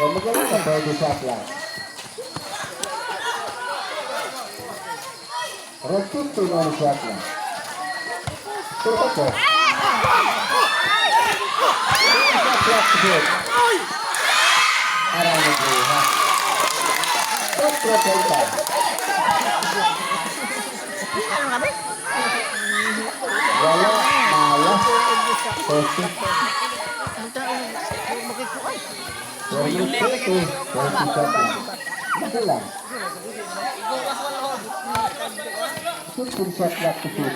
Kung magaling ka, pwede shot lang. Red 15 on shot lang. Tuto. Shot clock to shoot. Around the blue, ha? Top triple time. Wala, malas. Pwede, pwede. Pwede shot lang. Basta lang. 15 shot clock to shoot.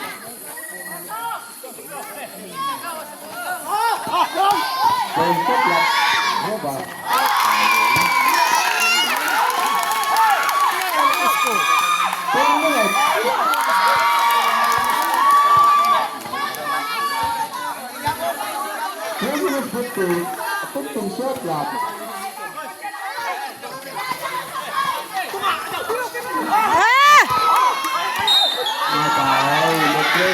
Pwede shot lang. Ano ba? Ten minutes. Three minutes shot clock. Ah! Ha?